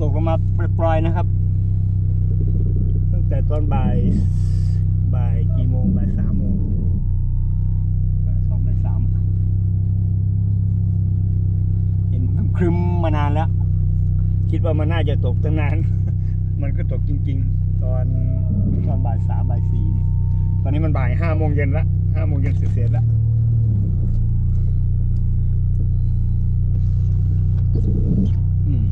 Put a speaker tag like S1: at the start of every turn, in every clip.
S1: ตกลงมาปล่อยๆนะครับ ตั้งแต่ตอนบ่ายบ่ายกี่โมงบ่ายสามโมงบ่ายสองบ่ายสามเห็นครึมมานานแล้ว คิดว่ามันน่าจะตกตั้งนาน มันก็ตกจริง ๆ ตอนตอนบ่ายสามบ่ายสี่ตอนนี้มันบ่ายห้าโมงเย็นละห้าโมงเย็นเสร็จแล้ว อืม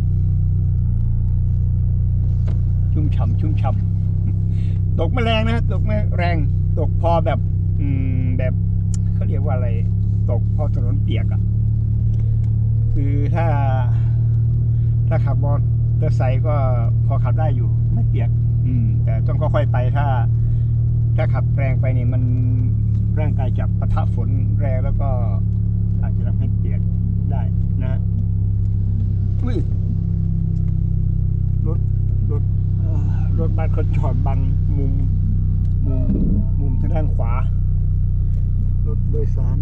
S1: ชุ่มฉ่ำชุ่มฉ่ำตกไม่แรงนะตกไม่แรงตกพอแบบ อืมแบบเขาเรียกว่าอะไร ตกพอถนนเปียกอะ่ะ คือถ้า ถ้าขับมอเตอร์ไซค์ก็พอขับได้อยู่ ไม่เปียก อืม แต่ต้องค่อยๆไปถ้า ถ้าขับแรงไปนี่มันร่างกายจับปะทะฝนแรงแล้วก็อาจจะทำให้เปียกได้นะ ถเขาจอดบังมุม มุม มุมทางด้านขวารถโดยสาร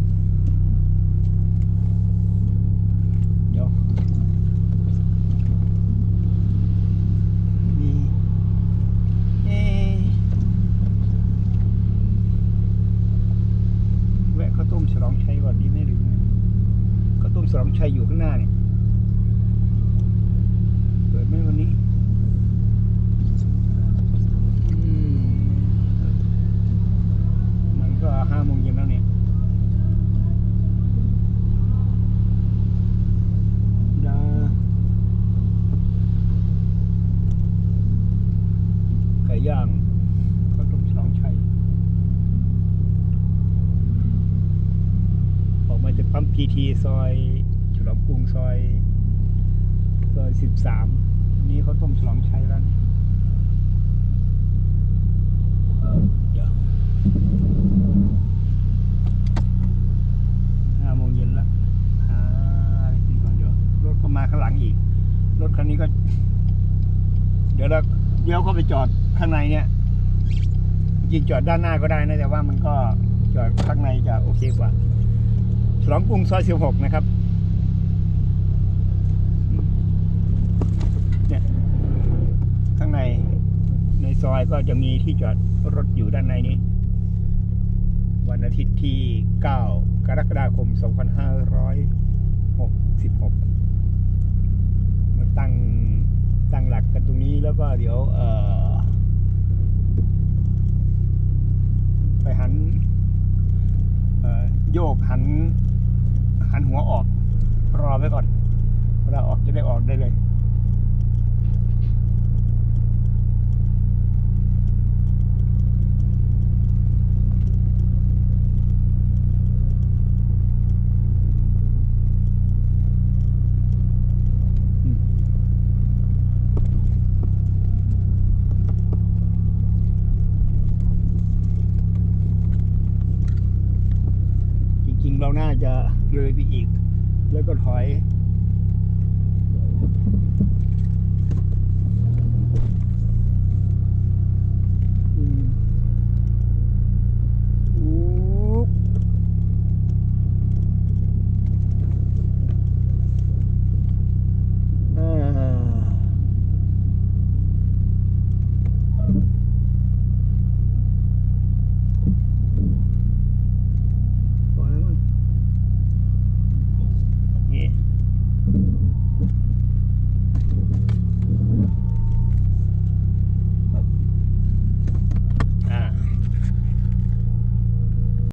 S1: ย่างข้าวต้มฉลองชัยออกมาจากปั๊มพีทีซอยฉลองกรุงซอยซอยสิบสามนี้เขาต้มฉลองชัยแล้วนี่เดี๋ยวห้าโมงเย็นแล้วหาอะไรกินก่อนเดี๋ยวรถก็มาข้างหลังอีก รถคันนี้ก็ เดี๋ยวเรา เดี๋ยวก็ไปจอดข้างในเนี่ยจริงจอดด้านหน้าก็ได้นะแต่ว่ามันก็จอดข้างในจะโอเคกว่าฉลองกรุงซอยสิบหกนะครับเนี่ยข้างในในซอยก็จะมีที่จอดรถอยู่ด้านในนี้ วันอาทิตย์ที่ 9 กรกฎาคม 2566 แล้วก็เดี๋ยวเออไปหันเออโยกหันหันหัวออก รอไว้ก่อนเวลาออกจะได้ออกได้เลย อืมจริงๆ เราน่า จะเลยไปอีก แล้วก็ถอย